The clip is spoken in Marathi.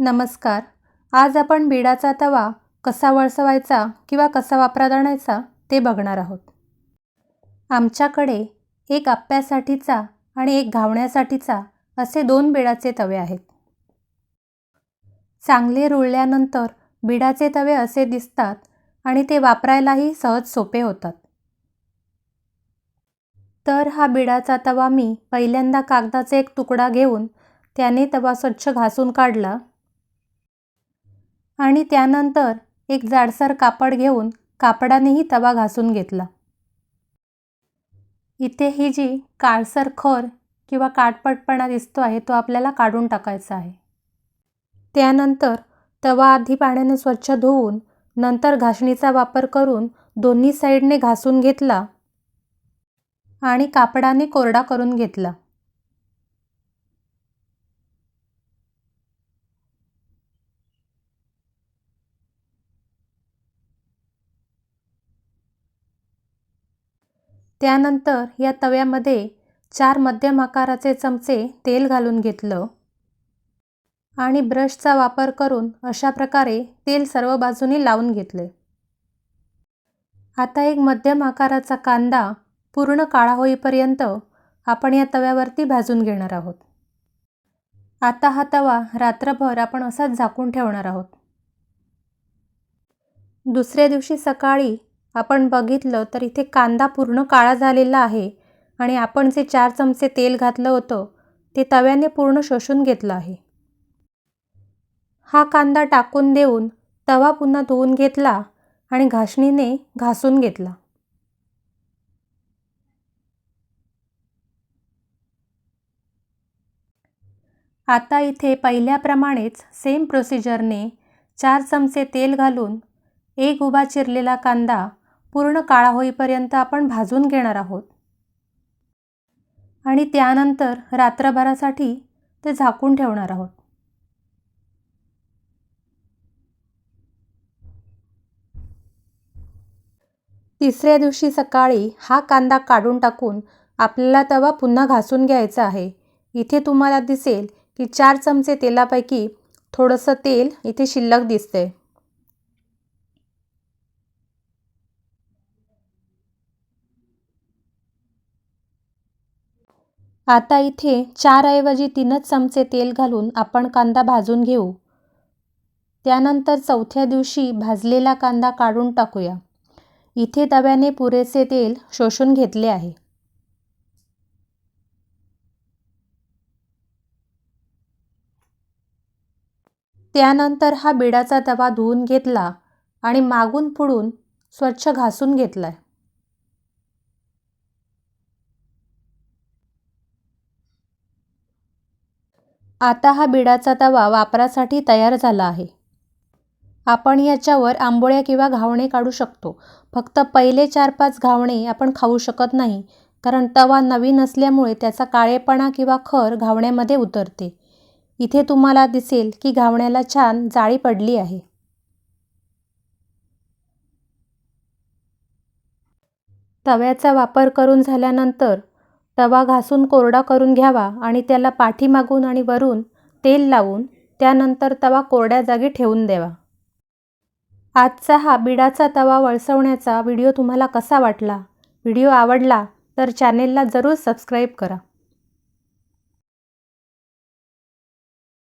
नमस्कार. आज आपण बिडाचा तवा कसा वळसवायचा किंवा कसा वापरात आणायचा ते बघणार आहोत. आमच्याकडे एक आप्प्यासाठीचा आणि एक घावण्यासाठीचा असे दोन बिडाचे तवे आहेत. चांगले रुळल्यानंतर बिडाचे तवे असे दिसतात आणि ते वापरायलाही सहज सोपे होतात. तर हा बिडाचा तवा मी पहिल्यांदा कागदाचा एक तुकडा घेऊन त्याने तवा स्वच्छ घासून काढला. आणि त्यानंतर एक जाडसर कापड घेऊन कापडानेही तवा घासून घेतला. इथे ही जी काळसर खर किंवा काटपटपणा दिसतो आहे तो आपल्याला काढून टाकायचा आहे. त्यानंतर तवा आधी पाण्याने स्वच्छ धुवून नंतर घासणीचा वापर करून दोन्ही साईडने घासून घेतला आणि कापडाने कोरडा करून घेतला. त्यानंतर या तव्यामध्ये चार मध्यम आकाराचे चमचे तेल घालून घेतलं आणि ब्रशचा वापर करून अशा प्रकारे तेल सर्व बाजूनी लावून घेतले. आता एक मध्यम आकाराचा कांदा पूर्ण काळा होईपर्यंत आपण या तव्यावरती भाजून घेणार आहोत. आता हा तवा रात्रभर आपण असाच झाकून ठेवणार आहोत. दुसऱ्या दिवशी सकाळी आपण बघितलं तर इथे कांदा पूर्ण काळा झालेला आहे आणि आपण जे चार चमचे तेल घातलं होतं ते तव्याने पूर्ण शोषून घेतलं आहे. हा कांदा टाकून देऊन तवा पुन्हा धुवून घेतला आणि घासणीने घासून घेतला. आता इथे पहिल्याप्रमाणेच सेम प्रोसिजरने चार चमचे तेल घालून एक उभा चिरलेला कांदा पूर्ण काळा होईपर्यंत आपण भाजून घेणार आहोत. आणि त्यानंतर रात्रभरासाठी ते झाकून ठेवणार आहोत. तिसऱ्या दिवशी सकाळी हा कांदा काढून टाकून आपल्याला तवा पुन्हा घासून घ्यायचा आहे. इथे तुम्हाला दिसेल की चार चमचे तेलापैकी थोडंसं तेल इथे शिल्लक दिसते आता इथे चारऐवजी तीनच चमचे तेल घालून आपण कांदा भाजून घेऊ. त्यानंतर चौथ्या दिवशी भाजलेला कांदा काढून टाकूया. इथे तव्याने पुरेसे तेल शोषून घेतले आहे. त्यानंतर हा बिडाचा तवा धुवून घेतला आणि मागून पुढून स्वच्छ घासून घेतला आहे आता हा बिडाचा तवा वापरासाठी तयार झाला आहे. आपण याच्यावर आंबोळ्या किंवा घावणे काढू शकतो. फक्त पहिले चार पाच घावणे आपण खाऊ शकत नाही कारण तवा नवीन असल्यामुळे त्याचा काळेपणा किंवा खर घावण्यामध्ये उतरते. इथे तुम्हाला दिसेल की घावण्याला छान जाळी पडली आहे. तव्याचा वापर करून झाल्यानंतर तवा घासून कोरडा करून घ्यावा आणि त्याला पाठीमागून आणि वरून तेल लावून त्यानंतर तवा कोरड्या जागी ठेवून द्यावा आजचा हा बिडाचा तवा वळसवण्याचा व्हिडिओ तुम्हाला कसा वाटला? व्हिडिओ आवडला तर चॅनेलला जरूर सबस्क्राईब करा.